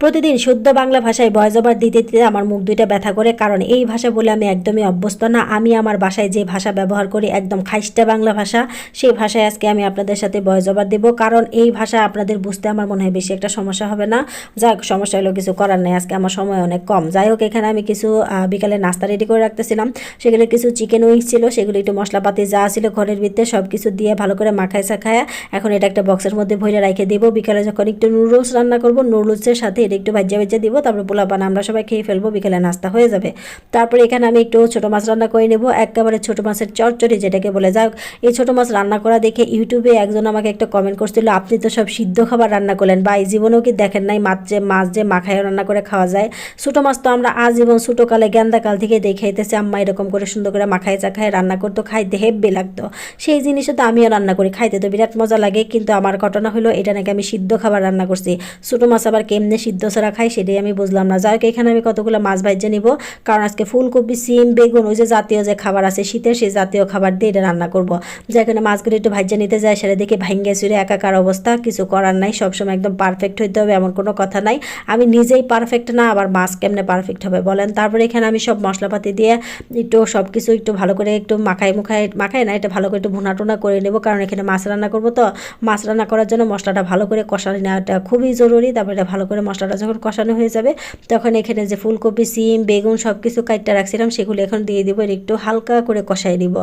প্রতিদিন শুদ্ধ বাংলা ভাষায় ভয়েস ওভার দিতে দিতে আমার মুখ দুইটা ব্যথা করে। কারণ এই ভাষা বলে আমি একদমই অভ্যস্ত না। আমি আমার ভাষায় যে ভাষা ব্যবহার করি একদম খাইস্টা বাংলা ভাষা, সেই ভাষায় আজকে আমি আপনাদের সাথে ভয়েস ওভার দেবো। কারণ এই ভাষা আপনাদের বুঝতে আমার মনে হয় বেশি একটা সমস্যা হবে না। যাক, সমস্যা হলো কিছু করার নেই। আজকে আমার সময় অনেক কম। যাই হোক, এখানে আমি কিছু বিকালে নাস্তা রেডি করে রাখতেছিলাম। সেগুলো কিছু চিকেন উইংস ছিল, সেগুলো একটু মশলাপাতি যা ছিল ঘরের ভিতরে সব কিছু দিয়ে ভালো করে মাখায় সাখায় এখন এটা একটা বক্সের মধ্যে ভরে রেখে দেবো। বিকালে যখন একটু নুডলস রান্না করব নুডলসের সাথে এটা একটু ভাজ্যা ভাজ্যা দিব, তারপরে পোলাপান আমরা সবাই খেয়ে ফেলব, বিকেলে নাস্তা হয়ে যাবে। তারপরে এখানে আমি একটু ছোটো মাছ রান্না করে নেব, একেবারে ছোটো মাছের চচ্চড়ি যেটাকে বলে যাক। এই ছোটো মাছ রান্না করা দেখে ইউটিউবে একজন আমাকে একটা কমেন্ট করছিল, আপনি তো সব সিদ্ধ খাবার রান্না করলেন বা এই জীবনেও কি দেখেন নাই মাছ যে মাছ যে মাখায় রান্না করে খাওয়া যায়? ছোটো মাছ তো আমরা আজীবন ছোটো কালে কাল থেকে দেখাইতেছি আম্মা, এরকম করে সুন্দর করে মাখায় চাখায় রান্না করতো, খাইতে হেব্বে লাগতো। সেই জিনিসও তো আমিও রান্না করি, খাইতে তো বিরাট মজা লাগে, কিন্তু আমার ঘটনা হলো, এটা নাকি আমি সিদ্ধ খাবার রান্না করছি। ছোটো মাছ আবার কেমনে সিদ্ধ ছাড়া খাই সেটাই আমি বুঝলাম না। যাই হোক, এখানে আমি কতগুলো মাছ ভাজে নিব। কারণ আজকে ফুলকপি, সিম, বেগুন, ওই যে জাতীয় যে খাবার আছে, শীতের সেই জাতীয় খাবার দিয়ে এটা রান্না করব। যেখানে মাছগুলো একটু ভাজে নিতে যায় সেটা দেখে ভাঙ্গে চুরে একাকার অবস্থা, কিছু করার নাই। সবসময় একদম পারফেক্ট হইতে হবে, এমন কোনো কথা নাই। আমি নিজেই পারফেক্ট না, আবার মাছ কেমনে পারফেক্ট হবে বলেন? তারপরে এখানে আমি সব মশলাপাতি দিয়ে একটু সব কিছু একটু ভালো করে একটু মাখাই মুখাই মাখাই না, এটা ভালো করে একটু ভুনা টুনা করে নেব। কারণ এখানে মাছ রান্না করব তো, মাছ রান্না করার জন্য মশলাটা ভালো করে কষানো নেওয়াটা খুবই জরুরি। তারপরে এটা ভালো করে মশলাটা যখন কষানো হয়ে যাবে, তখন এখানে যে ফুলকপি, সিম, বেগুন সব কিছু কাটতে রাখছিলাম, সেগুলো এখন দিয়ে দিব এর একটু হালকা করে কষাই দিব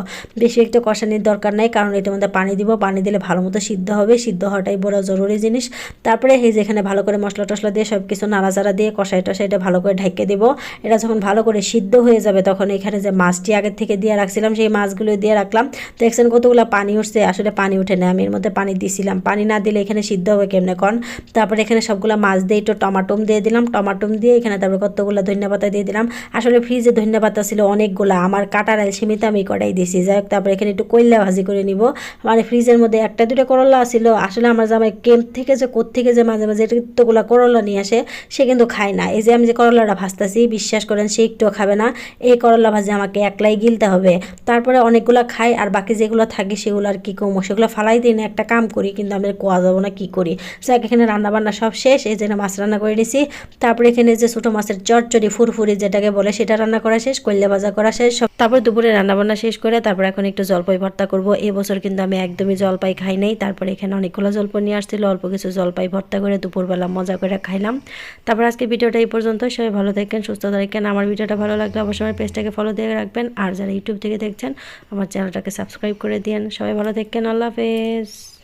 বেশি একটু কষানির দরকার নাই, কারণ এটার মধ্যে পানি দিব, পানি দিলে ভালো মতো সিদ্ধ হবে, সিদ্ধ হওয়াটাই বড় জরুরি জিনিস। তারপরে এই যে এখানে ভালো করে মশলা টশলা দিয়ে সব কিছু নাড়াচাড়া দিয়ে কষাই টষাই এটা ভালো করে ঢেকে দিব। এটা যখন ভালো করে সিদ্ধ হয়ে যাবে, তখন এখানে যে মাছটি আগের থেকে দিয়ে রাখছিলাম, সেই মাছগুলো দিয়ে রাখলাম। দেখছেন কতগুলো পানি উঠছে, আসলে পানি উঠে না, আমি এর মধ্যে পানি দিছিলাম। পানি না দিলে এখানে সিদ্ধ হবে কেমনে কন? তারপরে এখানে সবগুলো মাছ দিয়ে একটু টমাটোম দিয়ে দিলাম টমাটোম দিয়ে এখানে তারপরে কতগুলো ধনিয়া পাতা দিয়ে দিলাম। আসলে ফ্রিজে ধনিয়া পাতা ছিল অনেকগুলো, আমার কাটার আলসিমিতে আমি কড়াই দিয়েছি যাই হোক তারপরে এখানে একটু কইলা ভাজি করে নিব। মানে ফ্রিজের মধ্যে একটা দুটো করলা ছিল। আসলে আমার জামাই কেম্প থেকে যে থেকে যে মাঝে মাঝে এতগুলো করলা নিয়ে আসে, সে কিন্তু খায় না। এই যে আমি যে করলাটা ভাজতেছি, বিশ্বাস করেন সে একটুও খাবে না। এই করলা ভাজি আমাকে একলাই গিলতে হবে। তারপরে অনেকগুলো খাই, আর বাকি যেগুলো থাকে সেগুলো আর কি কমো। সেগুলো ফালাই দিই না একটা কাম করি, কিন্তু আমি কোয়া যাব না, কি করি? যাক এখানে রান্না বান্না সব শেষ। এই জন্য মাছ রান্না করে নিছি তারপরে এখানে যে ছোটো মাছের চটচড়ি ফুরফুরি যেটাকে বলে, সেটা রান্না করা শেষ কল্যা ভাজা করা শেষ। তারপর দুপুরে রান্না বান্না শেষ করে তারপর এখন একটু জলপাই ভর্তা করব। এবছর কিন্তু আমি একদমই জলপাই খাই নাই। তারপরে এখানে অনেকগুলো জলপাই নিয়ে আসছিল। অল্প কিছু জলপাই ভর্তা করে দুপুরবেলা মজা করে খাইলাম। তারপর আজকে ভিডিওটা এই পর্যন্ত। সবাই ভালো থাকেন, সুস্থ থাকেন। আমার ভিডিওটা ভালো লাগলে অবশ্যই আমার পেজটাকে ফলো দিয়ে রাখবেন। আর যারা ইউটিউব থেকে দেখছেন, আমার চ্যানেলটাকে সাবস্ক্রাইব করে দিন সবাই ভালো থাকেন। আল্লাহ হাফেজ।